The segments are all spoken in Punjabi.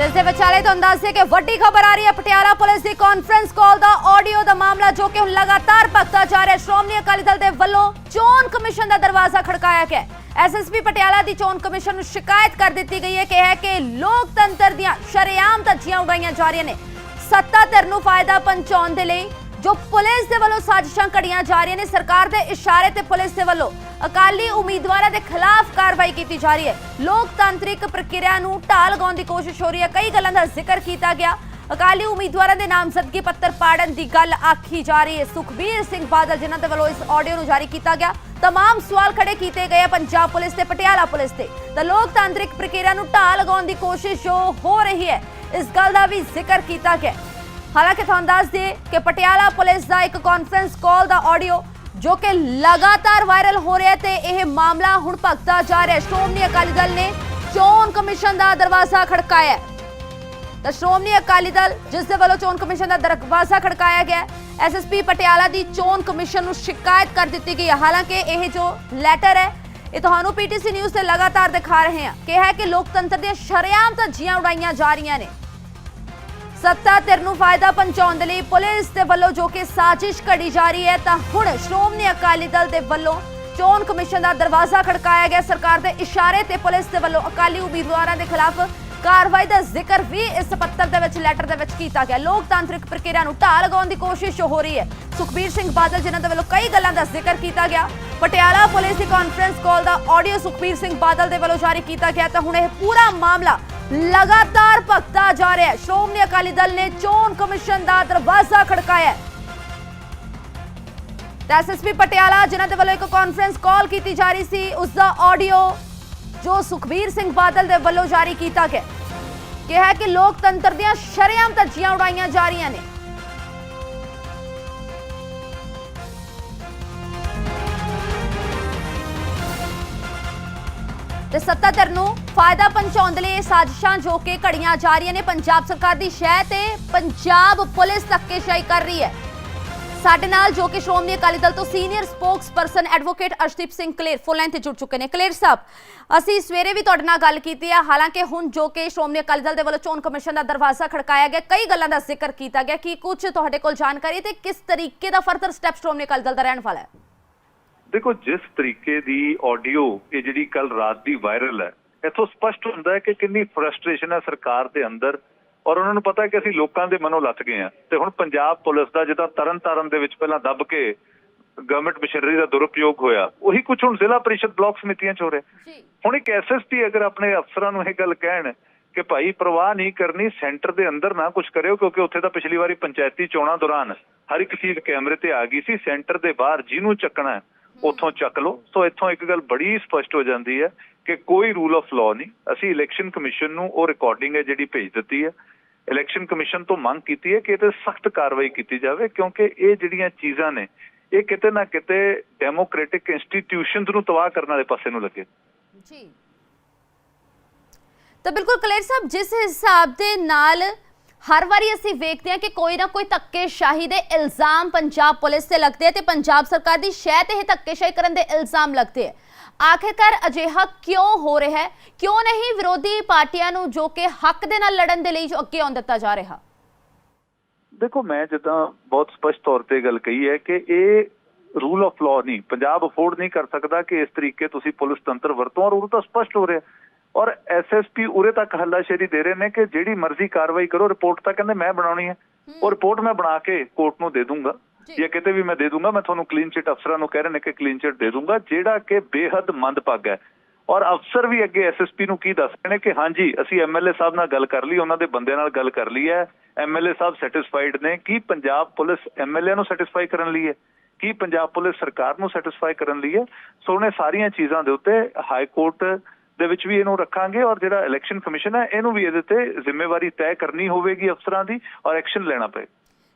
ਤੇ ਇਸ ਦੇ ਵਿਚਾਲੇ ਤੁਹਾਨੂੰ ਦੱਸ ਦਈਏ ਕਿ ਵੱਡੀ ਖਬਰ ਆ ਰਹੀ ਹੈ। ਪਟਿਆਲਾ ਪੁਲਿਸ ਦੀ ਕਾਨਫਰੰਸ ਕਾਲ ਦਾ ਆਡੀਓ ਦਾ ਮਾਮਲਾ ਜੋ ਕਿ ਹੁਣ ਲਗਾਤਾਰ ਭਗਤਾ ਜਾ ਰਿਹਾ। ਸ਼੍ਰੋਮਣੀ ਅਕਾਲੀ ਦਲ ਦੇ ਵੱਲੋਂ ਚੋਣ ਕਮਿਸ਼ਨ ਦਾ ਦਰਵਾਜ਼ਾ ਖੜਕਾਇਆ ਗਿਆ ਐਸਐਸਪੀ ਪਟਿਆਲਾ ਦੀ ਚੋਣ ਕਮਿਸ਼ਨ ਨੂੰ ਸ਼ਿਕਾਇਤ ਕਰ ਦਿੱਤੀ ਗਈ ਹੈ ਕਿ ਹੈ ਕਿ ਲੋਕਤੰਤਰ ਦੀਆਂ ਸ਼ਰੇਆਮ ਧੱਜੀਆਂ ਉਡਾਈਆਂ ਜਾ ਰਹੀਆਂ ਨੇ। ਸੱਤਾ ਧਿਰ ਨੂੰ ਫਾਇਦਾ ਪਹੁੰਚਾਉਣ ਦੇ ਲਈ ਜੋ ਪੁਲਿਸ ਦੇ ਵੱਲੋਂ ਸਾਜ਼ਿਸ਼ਾਂ ਘੜੀਆਂ ਜਾ ਰਹੀਆਂ ਨੇ ਸਰਕਾਰ ਦੇ ਇਸ਼ਾਰੇ ਤੇ ਪੁਲਿਸ ਦੇ ਵੱਲੋਂ ਅਕਾਲੀ ਉਮੀਦਵਾਰਾਂ ਦੇ ਖਿਲਾਫ ਕਾਰਵਾਈ ਕੀਤੀ ਜਾ ਰਹੀ ਹੈ ਲੋਕਤਾਂਤਰਿਕ ਪ੍ਰਕਿਰਿਆ ਨੂੰ ਢਾਲ ਲਗਾਉਣ ਦੀ ਕੋਸ਼ਿਸ਼ ਹੋ ਰਹੀ ਹੈ ਕਈ ਗੱਲਾਂ ਦਾ ਜ਼ਿਕਰ ਕੀਤਾ ਗਿਆ ਅਕਾਲੀ ਉਮੀਦਵਾਰਾਂ ਦੇ ਨਾਮਜ਼ਦਗੀ ਪੱਤਰ ਪਾੜਨ ਦੀ ਗੱਲ ਆਖੀ ਜਾ ਰਹੀ ਹੈ ਸੁਖਬੀਰ ਸਿੰਘ ਬਾਦਲ ਜਿਨ੍ਹਾਂ ਦੇ ਵੱਲੋਂ ਇਸ ਆਡੀਓ ਨੂੰ ਜਾਰੀ ਕੀਤਾ ਗਿਆ तमाम ਸਵਾਲ ਖੜੇ ਕੀਤੇ ਗਏ ਆ ਪੰਜਾਬ ਪੁਲਿਸ ਤੇ ਪਟਿਆਲਾ ਪੁਲਿਸ ਤੇ ਤਾਂ ਲੋਕਤਾਂਤਰਿਕ ਪ੍ਰਕਿਰਿਆ ਨੂੰ ਢਾਲ ਲਗਾਉਣ ਦੀ ਕੋਸ਼ਿਸ਼ ਜੋ ਹੋ ਰਹੀ ਹੈ ਇਸ ਗੱਲ ਦਾ ਵੀ ਜ਼ਿਕਰ ਕੀਤਾ ਗਿਆ ਹਾਲਾਂਕਿ ਤੁਹਾਨੂੰ ਦੱਸ ਦਈਏ ਕਿ ਪਟਿਆਲਾ ਪੁਲਿਸ ਦਾ ਇੱਕ ਕਾਨਫਰੰਸ ਕਾਲ ਦਾ ਆਡੀਓ ਜੋ ਕਿ ਲਗਾਤਾਰ ਵਾਇਰਲ ਹੋ ਰਿਹਾ ਤੇ ਇਹ ਮਾਮਲਾ ਹੁਣ ਭਗਤਾ ਜਾ ਰਿਹਾ ਸ਼੍ਰੋਮਣੀ ਅਕਾਲੀ ਦਲ ਨੇ ਚੋਣ ਕਮਿਸ਼ਨ ਦਾ ਦਰਵਾਜ਼ਾ ਖੜਕਾਇਆ ਤਾਂ ਸ਼੍ਰੋਮਣੀ ਅਕਾਲੀ ਦਲ ਜਿਸ ਦੇ ਵੱਲੋਂ ਚੋਣ ਕਮਿਸ਼ਨ ਦਾ ਦਰਵਾਜ਼ਾ ਖੜਕਾਇਆ ਗਿਆ ਐਸਐਸਪੀ ਪਟਿਆਲਾ ਦੀ ਚੋਣ ਕਮਿਸ਼ਨ ਨੂੰ ਸ਼ਿਕਾਇਤ ਕਰ ਦਿੱਤੀ ਗਈ ਹੈ। ਹਾਲਾਂਕਿ ਇਹ ਜੋ ਲੈਟਰ ਹੈ, ਇਹ ਤੁਹਾਨੂੰ ਪੀਟੀਸੀ ਨਿਊਜ਼ ਤੇ ਲਗਾਤਾਰ ਦਿਖਾ ਰਹੇ ਹਾਂ। ਕਿ ਹੈ ਕਿ ਲੋਕਤੰਤਰ ਦੀਆਂ ਸ਼ਰੇਆਮ ਧੱਜੀਆਂ ਉਡਾਈਆਂ ਜਾ ਰਹੀਆਂ ਨੇ। ਸੱਤਾ ਧਿਰ ਨੂੰ ਫਾਇਦਾ ਪਹੁੰਚਾਉਣ ਦੇ ਲਈ ਪੁਲਿਸ ਦੇ ਵੱਲੋਂ ਜੋ ਕਿ ਸਾਜ਼ਿਸ਼ ਘੜੀ ਜਾ ਰਹੀ ਹੈ, ਤਾਂ ਹੁਣ ਸ਼੍ਰੋਮਣੀ ਅਕਾਲੀ ਦਲ ਦੇ ਵੱਲੋਂ ਚੋਣ ਕਮਿਸ਼ਨ ਦਾ ਦਰਵਾਜ਼ਾ ਖੜਕਾਇਆ ਗਿਆ। ਸਰਕਾਰ ਦੇ ਇਸ਼ਾਰੇ ਤੇ ਪੁਲਿਸ ਦੇ ਵੱਲੋਂ ਅਕਾਲੀ ਉਮੀਦਵਾਰਾਂ ਦੇ ਖਿਲਾਫ ਕਾਰਵਾਈ ਦਾ ਜ਼ਿਕਰ ਵੀ ਇਸ ਪੱਤਰ ਦੇ ਵਿੱਚ, ਲੈਟਰ ਦੇ ਵਿੱਚ ਕੀਤਾ ਗਿਆ। ਲੋਕਤਾਂਤਰਿਕ ਪ੍ਰਕਿਰਿਆ ਨੂੰ ਢਾਹ ਲਗਾਉਣ ਦੀ ਕੋਸ਼ਿਸ਼ ਹੋ ਰਹੀ ਹੈ। ਸੁਖਬੀਰ ਸਿੰਘ ਬਾਦਲ, ਜਿਨ੍ਹਾਂ ਦੇ ਵੱਲੋਂ ਕਈ ਗੱਲਾਂ ਦਾ ਜ਼ਿਕਰ ਕੀਤਾ ਗਿਆ। ਪਟਿਆਲਾ ਪੁਲਿਸ ਦੀ ਕਾਨਫਰੰਸ ਕਾਲ ਦਾ ਆਡੀਓ ਸੁਖਬੀਰ ਸਿੰਘ ਬਾਦਲ ਦੇ ਵੱਲੋਂ ਜਾਰੀ ਕੀਤਾ ਗਿਆ। ਤਾਂ ਹੁਣ ਇਹ ਪੂਰਾ ਮਾਮਲਾ ਲਗਾਤਾਰ ਭਗਤਾ ਜਾ ਰਿਹਾ ਹੈ। ਸ਼੍ਰੋਮਣੀ ਅਕਾਲੀ ਦਲ ਨੇ ਚੋਣ ਕਮਿਸ਼ਨ ਦਾ ਦਰਵਾਜ਼ਾ ਖੜਕਾਇਆ ਹੈ। ਤਾਂ ਐਸਐਸਪੀ ਪਟਿਆਲਾ, ਜਿਨ੍ਹਾਂ ਦੇ ਵੱਲੋਂ ਇੱਕ ਕਾਨਫਰੰਸ ਕਾਲ ਕੀਤੀ ਜਾ ਰਹੀ ਸੀ, ਉਸ ਦਾ ਆਡੀਓ ਜੋ ਸੁਖਬੀਰ ਸਿੰਘ ਬਾਦਲ ਦੇ ਵੱਲੋਂ ਜਾਰੀ ਕੀਤਾ ਗਿਆ ਕਿਹਾ ਕਿ ਲੋਕਤੰਤਰ ਦੀਆਂ ਸ਼ਰੇਆਮ ਧੱਜੀਆਂ ਉਡਾਈਆਂ ਜਾ ਰਹੀਆਂ ਨੇ। ਤੇ ਸੱਤਾਧਰ ਨੂੰ ਫਾਇਦਾ ਪਹੁੰਚਾਉਣ ਦੇ ਲਈ ਇਹ ਸਾਜ਼ਿਸ਼ਾਂ ਜੋ ਕਿ ਘੜੀਆਂ ਜਾ ਰਹੀਆਂ ਨੇ, ਪੰਜਾਬ ਸਰਕਾਰ ਦੀ ਸ਼ਹਿ ਤੇ ਪੰਜਾਬ ਪੁਲਿਸ ਧੱਕੇਸ਼ਾਹੀ ਕਰ ਰਹੀ ਹੈ। ਸਾਡੇ ਨਾਲ ਜੋ ਕਿ ਸ਼੍ਰੋਮਣੀ ਅਕਾਲੀ ਦਲ ਤੋਂ senior spokesperson advocate Arshdeep Singh Kaler full line ਤੇ ਜੁੜ ਚੁੱਕੇ ਨੇ। ਕਲੇਰ ਸਾਹਿਬ, ਅਸੀਂ ਸਵੇਰੇ ਵੀ ਤੁਹਾਡੇ ਨਾਲ ਗੱਲ ਕੀਤੀ ਹੈ ਹਾਲਾਂਕਿ ਹੁਣ ਜੋ ਕਿ ਸ਼੍ਰੋਮਣੀ ਅਕਾਲੀ ਦਲ ਦੇ ਵੱਲੋਂ ਚੋਣ ਕਮਿਸ਼ਨ ਦਾ ਦਰਵਾਜ਼ਾ ਖੜਕਾਇਆ ਗਿਆ, ਕਈ ਗੱਲਾਂ ਦਾ ਜ਼ਿਕਰ ਕੀਤਾ ਗਿਆ ਕਿ ਕੁਝ ਤੁਹਾਡੇ ਕੋਲ ਜਾਣਕਾਰੀ ਤੇ ਕਿਸ ਤਰੀਕੇ ਦਾ ਫਰਦਰ ਸਟੈਪ ਸ਼੍ਰੋਮਣੀ ਅਕਾਲੀ ਦਲ ਦਾ ਰਹਿਣ ਵਾਲਾ ਹੈ? ਦੇਖੋ ਜਿਸ ਤਰੀਕੇ ਦੀ ਆਡੀਓ ਇਹ ਜਿਹੜੀ ਕੱਲ ਰਾਤ ਦੀ ਵਾਇਰਲ ਹੈ ਇਥੋਂ ਸਪਸ਼ਟ ਹੁੰਦਾ ਹੈ ਕਿ ਕਿੰਨੀ ਫਰਸਟ੍ਰੇਸ਼ਨ ਹੈ ਸਰਕਾਰ ਦੇ ਅੰਦਰ ਔਰ ਉਹਨਾਂ ਨੂੰ ਪਤਾ ਹੈ ਕਿ ਅਸੀਂ ਲੋਕਾਂ ਦੇ ਮਨੋਂ ਲੱਥ ਗਏ ਹਾਂ। ਤੇ ਹੁਣ ਪੰਜਾਬ ਪੁਲਿਸ ਦਾ ਜਿੱਦਾਂ ਤਰਨ ਤਾਰਨ ਦੇ ਵਿੱਚ ਪਹਿਲਾਂ ਦੱਬ ਕੇ ਗਵਰਨਮੈਂਟ ਮਸ਼ੀਨਰੀ ਦਾ ਦੁਰਉਪਯੋਗ ਹੋਇਆ ਉਹੀ ਕੁਝ ਹੁਣ ਜ਼ਿਲ੍ਹਾ ਪਰਿਸ਼ਦ ਬਲਾਕ ਸਮਿਤੀਆਂ ਚ ਹੋ ਰਿਹਾ। ਹੁਣ ਇੱਕ ਐਸਐਸਪੀ ਅਗਰ ਆਪਣੇ ਅਫਸਰਾਂ ਨੂੰ ਇਹ ਗੱਲ ਕਹਿਣ ਕਿ ਭਾਈ ਪ੍ਰਵਾਹ ਨਹੀਂ ਕਰਨੀ ਸੈਂਟਰ ਦੇ ਅੰਦਰ ਨਾ ਕੁਝ ਕਰਿਓ ਕਿਉਂਕਿ ਉੱਥੇ ਤਾਂ ਪਿਛਲੀ ਵਾਰੀ ਪੰਚਾਇਤੀ ਚੋਣਾਂ ਦੌਰਾਨ ਹਰ ਇੱਕ ਚੀਜ਼ ਕੈਮਰੇ ਤੇ ਆ ਗਈ ਸੀ ਸੈਂਟਰ ਦੇ ਬਾਹਰ ਜਿਹਨੂੰ ਚੱਕਣਾ ਉੱਥੋਂ ਚੱਕ ਲਓ। ਸੋ ਇੱਥੋਂ ਇੱਕ ਗੱਲ ਬੜੀ ਸਪਸ਼ਟ ਹੋ ਜਾਂਦੀ ਹੈ ਕਿ ਕੋਈ ਰੂਲ ਆਫ ਲਾਅ ਨਹੀਂ। ਅਸੀਂ ਇਲੈਕਸ਼ਨ ਕਮਿਸ਼ਨ ਨੂੰ ਉਹ ਰਿਕਾਰਡਿੰਗ ਹੈ ਜਿਹੜੀ ਭੇਜ ਦਿੱਤੀ ਹੈ। ਇਲੈਕਸ਼ਨ ਕਮਿਸ਼ਨ ਤੋਂ ਮੰਗ ਕੀਤੀ ਹੈ ਕਿ ਇਹ ਤੇ ਸਖਤ ਕਾਰਵਾਈ ਕੀਤੀ ਜਾਵੇ, ਕਿਉਂਕਿ ਇਹ ਜਿਹੜੀਆਂ ਚੀਜ਼ਾਂ ਨੇ, ਇਹ ਕਿਤੇ ਨਾ ਕਿਤੇ ਡੈਮੋਕ੍ਰੈਟਿਕ ਇੰਸਟੀਟਿਊਸ਼ਨਸ ਨੂੰ ਤਬਾਹ ਕਰਨ ਵਾਲੇ ਪਾਸੇ ਨੂੰ ਲੱਗੇ। ਜੀ। ਤਾਂ ਬਿਲਕੁਲ ਕਲੇਰ ਸਾਹਿਬ, ਜਿਸ ਹਿਸਾਬ ਦੇ ਨਾਲ ਹਰ ਵਾਰੀ ਅਸੀਂ ਵੇਖਦੇ ਹਾਂ ਕਿ ਕੋਈ ਨਾ ਕੋਈ ਧੱਕੇਸ਼ਾਹੀ ਦੇ ਇਲਜ਼ਾਮ ਪੰਜਾਬ ਪੁਲਿਸ ਤੇ ਲੱਗਦੇ ਆ ਤੇ ਪੰਜਾਬ ਸਰਕਾਰ ਦੀ ਸ਼ਹਿ ਤੇ ਇਹ ਧੱਕੇਸ਼ਾਹੀ ਕਰਨ ਦੇ ਇਲਜ਼ਾਮ ਲੱਗਦੇ ਆ। ਆਖਿਰਕਾਰ ਅਜਿਹਾ ਕਿਉਂ ਹੋ ਰਿਹਾ ਹੈ? ਕਿਉਂ ਨਹੀਂ ਵਿਰੋਧੀ ਪਾਰਟੀਆਂ ਨੂੰ ਜੋ ਕਿ ਹੱਕ ਦੇ ਨਾਲ ਲੜਨ ਦੇ ਲਈ ਜੋ ਅੱਗੇ ਆਉਣ ਦਿੱਤਾ ਜਾ ਰਿਹਾ? ਦੇਖੋ, ਮੈਂ ਜਿੱਦਾਂ ਬਹੁਤ ਸਪਸ਼ਟ ਤੌਰ ਤੇ ਗੱਲ ਕਹੀ ਹੈ ਕਿ ਇਹ ਰੂਲ ਆਫ ਲਾਅ ਨਹੀਂ, ਪੰਜਾਬ ਅਫੋਰਡ ਨਹੀਂ ਕਰ ਸਕਦਾ ਕਿ ਇਸ ਤਰੀਕੇ ਤੁਸੀਂ ਪੁਲਿਸ ਤੰਤਰ ਵਰਤੋਂ ਔਰ ਉਹ ਤਾਂ ਸਪਸ਼ਟ ਹੋ ਰਿਹਾ। ਔਰ ਐਸਐਸਪੀ ਉਰੇ ਤੱਕ ਹੱਲਾਸ਼ੇਰੀ ਦੇ ਰਹੇ ਨੇ ਕਿ ਜਿਹੜੀ ਮਰਜ਼ੀ ਕਾਰਵਾਈ ਕਰੋ ਰਿਪੋਰਟ ਤਾਂ ਕਹਿੰਦੇ ਮੈਂ ਬਣਾਉਣੀ ਹੈ। ਉਹ ਰਿਪੋਰਟ ਮੈਂ ਬਣਾ ਕੇ ਕੋਰਟ ਨੂੰ ਦੇ ਦੂੰਗਾ। ਜੀ। ਕਿਤੇ ਵੀ ਮੈਂ ਦੇ ਦੂੰਗਾ ਮੈਂ ਤੁਹਾਨੂੰ ਕਲੀਨ ਚਿਟ ਅਫਸਰਾਂ ਨੂੰ ਕਹਿ ਰਹੇ ਨੇ ਕਿ ਕਲੀਨ ਚਿਟ ਦੇ ਦੂੰਗਾ ਜਿਹੜਾ ਕਿ ਬੇਹੱਦ ਮੰਦਭਾਗਾ ਹੈ। ਔਰ ਅਫਸਰ ਵੀ ਅੱਗੇ ਐਸਐਸਪੀ ਨੂੰ ਕੀ ਦੱਸ ਰਹੇ ਨੇ ਕਿ ਹਾਂਜੀ ਅਸੀਂ ਐਮਐਲਏ ਸਾਹਿਬ ਨਾਲ ਗੱਲ ਕਰ ਲਈ ਉਹਨਾਂ ਦੇ ਬੰਦੇ ਨਾਲ ਗੱਲ ਕਰ ਲਈ ਹੈ। ਐਮਐਲਏ ਸਾਹਿਬ ਸੈਟੀਸਫਾਈਡ ਨੇ ਕੀ ਪੰਜਾਬ ਪੁਲਿਸ ਐਮਐਲਏ ਨੂੰ ਸੈਟੀਸਫਾਈ ਕਰਨ ਲਈ ਹੈ ਕੀ ਪੰਜਾਬ ਪੁਲਿਸ ਸਰਕਾਰ ਨੂੰ ਸੈਟੀਸਫਾਈ ਕਰਨ ਲਈ ਹੈ। ਸੋ ਉਹਨੇ ਸਾਰੀਆਂ ਚੀਜ਼ਾਂ ਦੇ ਉੱਤੇ ਹਾਈ ਕੋਰਟ ਦੇ ਵਿੱਚ ਵੀ ਇਹਨੂੰ ਰੱਖਾਂਗੇ ਔਰ ਜਿਹੜਾ ਇਲੈਕਸ਼ਨ ਕਮਿਸ਼ਨ ਹੈ, ਇਹਨੂੰ ਵੀ ਇਹਦੇ ਤੇ ਜ਼ਿੰਮੇਵਾਰੀ ਤੈਅ ਕਰਨੀ ਹੋਵੇਗੀ ਅਫਸਰਾਂ ਦੀ ਔਰ ਐਕਸ਼ਨ ਲੈਣਾ ਪਏ।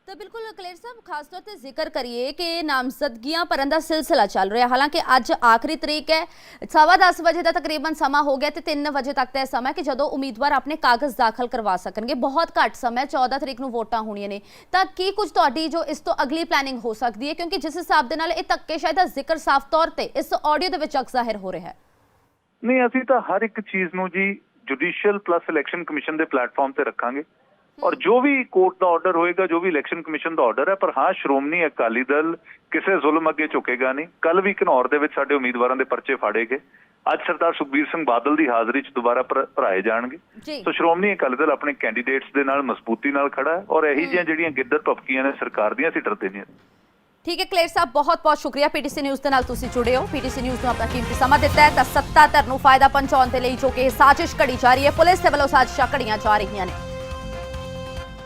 ਤਾਂ ਬਿਲਕੁਲ ਕਲੇਰ ਸਾਹਿਬ, ਖਾਸ ਤੌਰ ਤੇ ਜ਼ਿਕਰ ਕਰੀਏ ਕਿ ਨਾਮਜ਼ਦਗੀਆਂ ਭਰਨ ਦਾ ਸਿਲਸਿਲਾ ਚੱਲ ਰਿਹਾ। ਹਾਲਾਂਕਿ ਅੱਜ ਆਖਰੀ ਤਰੀਕ ਹੈ, ਸਵਾ ਵਜੇ ਦਾ ਤਕਰੀਬਨ ਸਮਾਂ ਹੋ ਗਿਆ ਤੇ 3 ਵਜੇ ਤੱਕ ਦਾ ਸਮਾਂ ਕਿ ਜਦੋਂ ਉਮੀਦਵਾਰ ਆਪਣੇ ਕਾਗਜ਼ ਦਾਖਲ ਕਰਵਾ ਸਕਣਗੇ। ਬਹੁਤ ਘੱਟ ਸਮਾਂ ਹੈ 14 ਤਰੀਕ ਨੂੰ ਵੋਟਾਂ ਹੋਣੀਆਂ ਨੇ। ਤਾਂ ਕੀ ਕੁਝ ਤੁਹਾਡੀ ਜੋ ਇਸ ਤੋਂ ਅਗਲੀ ਪਲੈਨਿੰਗ ਹੋ ਸਕਦੀ ਹੈ? ਕਿਉਂਕਿ ਜਿਸ ਹਿਸਾਬ ਦੇ ਨਾਲ ਇਹ ਧੱਕੇ ਸ਼ਾਇਦ ਦਾ ਜ਼ਿਕਰ ਸਾਫ਼ ਤੌਰ ਤੇ ਇਸ ਆਡੀਓ ਦੇ ਵਿੱਚ ਅਕਸ ਜ਼ਾਹਿਰ ਹੋ ਰਿਹਾ ਹੈ। ਨਹੀਂ ਅਸੀਂ ਤਾਂ ਹਰ ਇੱਕ ਚੀਜ਼ ਨੂੰ ਜੀ ਜੁਡੀਸ਼ੀਅਲ ਪਲੱਸ ਇਲੈਕਸ਼ਨ ਕਮਿਸ਼ਨ ਦੇ ਪਲੇਟਫਾਰਮ ਤੇ ਰੱਖਾਂਗੇ। ਔਰ ਜੋ ਵੀ ਕੋਰਟ ਦਾ ਆਰਡਰ ਹੋਏਗਾ ਜੋ ਵੀ ਇਲੈਕਸ਼ਨ ਕਮਿਸ਼ਨ ਦਾ ਆਰਡਰ ਹੈ ਪਰ ਹਾਂ ਸ਼੍ਰੋਮਣੀ ਅਕਾਲੀ ਦਲ ਕਿਸੇ ਜ਼ੁਲਮ ਅੱਗੇ ਝੁਕੇਗਾ ਨਹੀਂ। ਕੱਲ ਵੀ ਘਨੌਰ ਦੇ ਵਿੱਚ ਸਾਡੇ ਉਮੀਦਵਾਰਾਂ ਦੇ ਪਰਚੇ ਫਾੜੇ ਗਏ। ਅੱਜ ਸਰਦਾਰ ਸੁਖਬੀਰ ਸਿੰਘ ਬਾਦਲ ਦੀ ਹਾਜ਼ਰੀ 'ਚ ਦੁਬਾਰਾ ਭਰ- ਭਰਾਏ ਜਾਣਗੇ। ਸੋ ਸ਼੍ਰੋਮਣੀ ਅਕਾਲੀ ਦਲ ਆਪਣੇ ਕੈਂਡੀਡੇਟਸ ਦੇ ਨਾਲ ਮਜ਼ਬੂਤੀ ਨਾਲ ਖੜਾ ਹੈ ਔਰ ਇਹੀ ਜਿਹੀਆਂ ਜਿਹੜੀਆਂ ਗਿੱਦੜ ਪਪਕੀਆਂ ਨੇ ਸਰਕਾਰ ਦੀਆਂ ਅਸੀਂ ਡਰਦੇ ਨਹੀਂ। ਠੀਕ ਹੈ, ਕਲੇਰ ਸਾਹਿਬ, ਬਹੁਤ ਬਹੁਤ ਸ਼ੁਕਰੀਆ ਪੀਟੀਸੀ ਨਿਊਜ਼ ਦੇ ਨਾਲ ਤੁਸੀਂ ਜੁੜੇ ਹੋ। ਪੀਟੀਸੀ ਨਿਊਜ਼ ਨੂੰ ਆਪਣਾ ਕੀਮਤੀ ਸਮਾਂ ਦਿੱਤਾ ਹੈ ਤਾਂ ਸੱਤਾ ਧਰ ਨੂੰ ਫਾਇਦਾ ਪਹੁੰਚਾਉਣ ਦੇ ਲਈ ਜੋ ਕਿ ਇਹ ਸਾਜ਼ਿਸ਼ ਘੜੀ ਜਾ ਰਹੀ ਹੈ। ਪੁਲਿਸ ਦੇ ਵੱਲੋਂ ਸਾਜ਼ਿਸ਼ਾਂ ਘੜੀਆਂ ਜਾ ਰਹੀਆਂ ਨੇ।